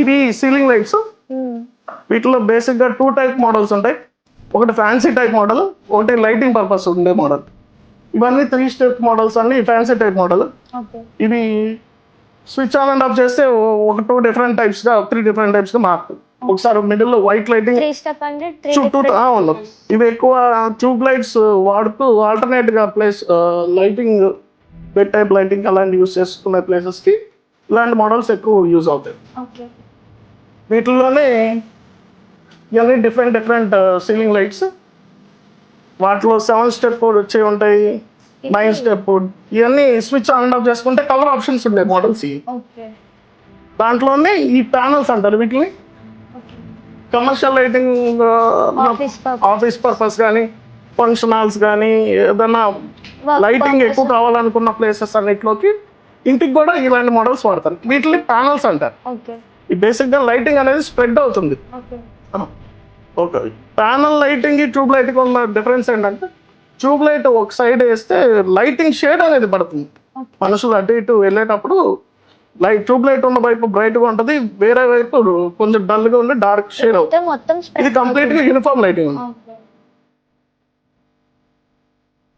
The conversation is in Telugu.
ఇవి సీలింగ్ లైట్స్ వీటిలో బేసిక్గా టూ టైప్ మోడల్స్ ఉంటాయి. ఒకటి ఫ్యాన్సీ టైప్ మోడల్ ఒకటి లైటింగ్ పర్పస్ ఉండే మోడల్ ఇవన్నీ త్రీ స్టెప్ మోడల్స్ అన్ని ఫ్యాన్సీ టైప్ మోడల్ ఇవి స్విచ్ ఆన్ అండ్ ఆఫ్ చేస్తే ఒక టూ డిఫరెంట్ టైప్స్గా త్రీ డిఫరెంట్ టైప్స్గా మారుతుంది ఒకసారి మిడిల్లో వైట్ లైటింగ్ చుట్టూ అవును. ఇవి ఎక్కువ ట్యూబ్ లైట్స్ వాడుతూ ఆల్టర్నేట్గా place lighting bed type lighting అలాంటి యూస్ చేసుకునే ప్లేసెస్కి ఇలాంటి మోడల్స్ ఎక్కువ యూజ్ అవుతాయి. వీటిల్లోనే ఇవన్నీ డిఫరెంట్ డిఫరెంట్ సీలింగ్ లైట్స్ వాటిలో సెవెన్ స్టెప్ వచ్చి ఉంటాయి. నైన్ స్టెప్ ఇవన్నీ స్విచ్ ఆన్ ఆఫ్ చేసుకుంటే కలర్ ఆప్షన్స్ ఉంటాయి మోడల్స్ దాంట్లోనే ఈ ప్యానల్స్ అంటారు వీటిని. Commercial lighting office office purpose కానీ ఫంక్షన్ హాల్స్ కానీ ఏదైనా లైటింగ్ ఎక్కువ కావాలనుకున్న ప్లేసెస్ అన్నిటిలోకి ఇంటికి కూడా ఇలాంటి మోడల్స్ వాడతారు. వీటిని ప్యానల్స్ అంటారు. ఈ బేసిక్గా లైటింగ్ అనేది స్ప్రెడ్ అవుతుంది. Okay. Panel lighting tube lighting ఉన్న డిఫరెన్స్ ఏంటంటే ట్యూబ్ లైట్ ఒక సైడ్ వేస్తే లైటింగ్ షేడ్ అనేది పడుతుంది. మనుషులు అటు ఇటు వెళ్ళేటప్పుడు లైట్ ట్యూబ్ లైట్ ఉన్న వైపు బ్రైట్గా ఉంటుంది వేరే వైపు కొంచెం డల్గా ఉండి డార్క్ షేడ్ అవుతుంది. మొత్తం ఇది కంప్లీట్గా యూనిఫామ్ లైటింగ్ ఉంది